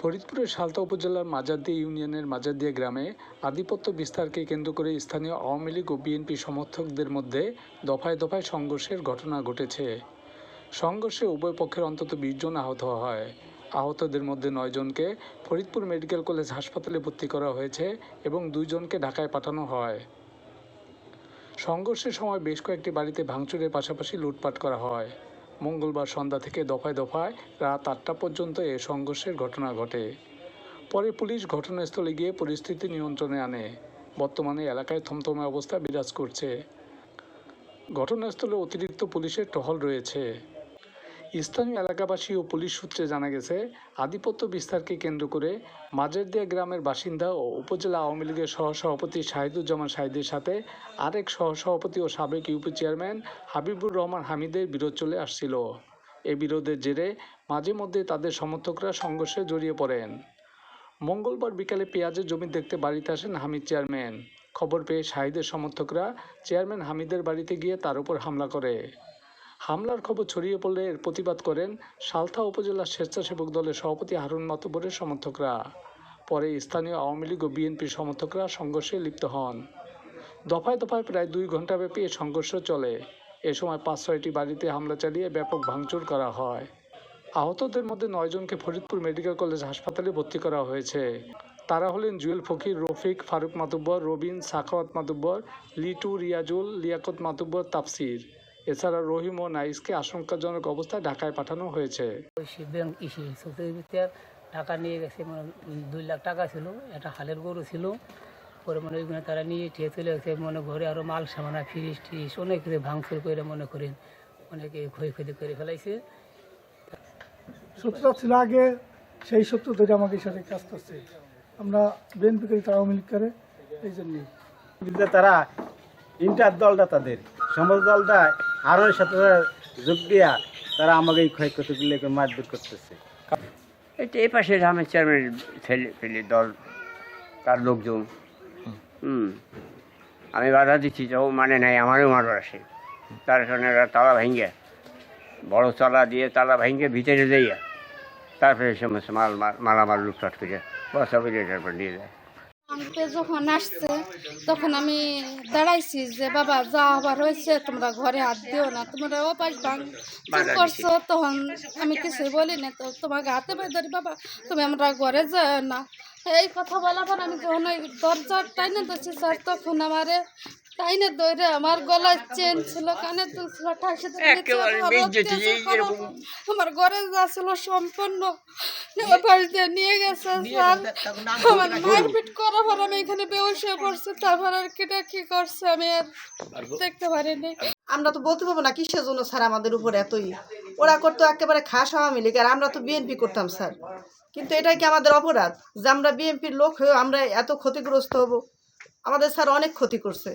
ফরিদপুরের সালতা উপজেলার মাজারদিয়া ইউনিয়নের মাজারদিয়া গ্রামে আধিপত্য বিস্তারকে কেন্দ্র করে স্থানীয় আওয়ামী লীগ ও বিএনপি সমর্থকদের মধ্যে দফায় দফায় সংঘর্ষের ঘটনা ঘটেছে। সংঘর্ষে উভয় পক্ষের অন্তত বিশ জন আহত হয়। আহতদের মধ্যে নয় জনকে ফরিদপুর মেডিকেল কলেজ হাসপাতালে ভর্তি করা হয়েছে এবং দুইজনকে ঢাকায় পাঠানো হয়। সংঘর্ষের সময় বেশ কয়েকটি বাড়িতে ভাঙচুরের পাশাপাশি লুটপাট করা হয়। মঙ্গলবার সন্ধ্যা থেকে দফায় দফায় রাত আটটা পর্যন্ত এ সংঘর্ষের ঘটনা ঘটে। পরে পুলিশ ঘটনাস্থলে গিয়ে পরিস্থিতি নিয়ন্ত্রণে আনে। বর্তমানে এলাকায় থমথমে অবস্থা বিরাজ করছে। ঘটনাস্থলে অতিরিক্ত পুলিশের টহল রয়েছে। স্থানীয় এলাকাবাসী ও পুলিশ সূত্রে জানা গেছে, আধিপত্য বিস্তারকে কেন্দ্র করে মাজারদিয়া গ্রামের বাসিন্দা ও উপজেলা আওয়ামী লীগের সহসভাপতি শাহিদুজ্জামান শাহিদের সাথে আরেক সহসভাপতি ও সাবেক ইউপি চেয়ারম্যান হাবিবুর রহমান হামিদের বিরোধ চলে আসছিল। এ বিরোধের জেরে মাঝে মধ্যে তাদের সমর্থকরা সংঘর্ষে জড়িয়ে পড়েন। মঙ্গলবার বিকালে পেঁয়াজের জমি দেখতে বাড়িতে আসেন হামিদ চেয়ারম্যান। খবর পেয়ে শাহিদের সমর্থকরা চেয়ারম্যান হামিদের বাড়িতে গিয়ে তার উপর হামলা করে। হামলার খবর ছড়িয়ে পড়লে এর প্রতিবাদ করেন সালথা উপজেলা স্বেচ্ছাসেবক দলের সভাপতি হারুন মাতবরের সমর্থকরা। পরে স্থানীয় আওয়ামী লীগ ও বিএনপির সমর্থকরা সংঘর্ষে লিপ্ত হন। দফায় দফায় প্রায় দুই ঘণ্টাব্যাপী এ সংঘর্ষ চলে। এ সময় পাঁচ ছয়টি বাড়িতে হামলা চালিয়ে ব্যাপক ভাঙচুর করা হয়। আহতদের মধ্যে নয়জনকে ফরিদপুর মেডিকেল কলেজ হাসপাতালে ভর্তি করা হয়েছে। তারা হলেন জুয়েল ফকির, রফিক, ফারুক মাতুব্বর, রবিন, সাখাওয়াত মাতুব্বর, লিটু, রিয়াজুল, লিয়াকত মাতুব্বর, তাফসির। এছাড়া রহিম ও নাইসকে আশঙ্কাজনক অবস্থায় ঢাকায় পাঠানো হয়েছে। টাকা নিয়ে গেছে মানে দুই লাখ টাকা ছিল একটা হালের গরু ছিল। পরে মনে ওইখানে তারা নিয়ে ঠিয়ে চলে গেছে মনে ঘরে আরও মাল সামানা ফ্রিজ ট্রিজ অনেক কিছু ভাঙচুর করে মনে করেন অনেকে ক্ষয়ক্ষতি করে ফেলাইছে। শত্রুতা ছিল আগে সেই শত্রু ধরে আমাদের সাথে কাজ করছে। আমরা বিএনপি করি তারা আওয়ামী লীগ করে এই জন্যই। কিন্তু তারা ইন্টার দলটা তাদের সমাজ দলটা আরও সাথে যোগ দিয়া তারা আমাকে এই ক্ষয়ক্ষতিগুলোকে মারধর করতেছে। এই পাশে আমার চেয়ারম্যান ছেলে ফেলে দল, তার লোকজন। হুম। আমি বাধা দিচ্ছি তো মানে নাই, আমারও মারবার আসে তার কারণে তালা ভেঙে বড় তালা দিয়ে তালা ভেঙে ভিতরে যাইয়া তারপরে সমস্ত মাল মাল, মালামাল লুটপাট করে বসা তারপর নিয়ে যায়। আমাকে যখন আসছে তখন আমি দাঁড়াইছি যে বাবা যা আবার হয়েছে তোমরা ঘরে হাত দিও না তোমরা অপাস ভাঙ করছ। তখন আমি কিছু বলি না তো তোমাকে হাতে পাই ধরি বাবা তুমি আমরা ঘরে যাও না। এই কথা বলার পর আমি যখন ওই দরজার টাইনে ধরছি স্যার তখন আমারে টাইনে ধরে আমার গলায় চেন ছিল কানে দুল ছিল আমার ঘরে যা ছিল সম্পূর্ণ দিয়ে নিয়ে গেছে স্যার। আমার মারপিট করার পর আমি এখানে হয়ে পড়ছি তারপর আর কিটা কি করছে আমি আর দেখতে পারিনি। আমরা তো বলতে পারব না কিসের জন্য স্যার আমাদের উপর এতই। ওরা করতো একেবারে খাস আওয়ামী লীগ আর আমরা তো বিএনপি করতাম স্যার। কিন্তু এটাই কি আমাদের অপরাধ? যে আমরা বিএনপির লোক হয়েও আমরা এত ক্ষতিগ্রস্ত হব? আমাদের স্যার অনেক ক্ষতি করছে।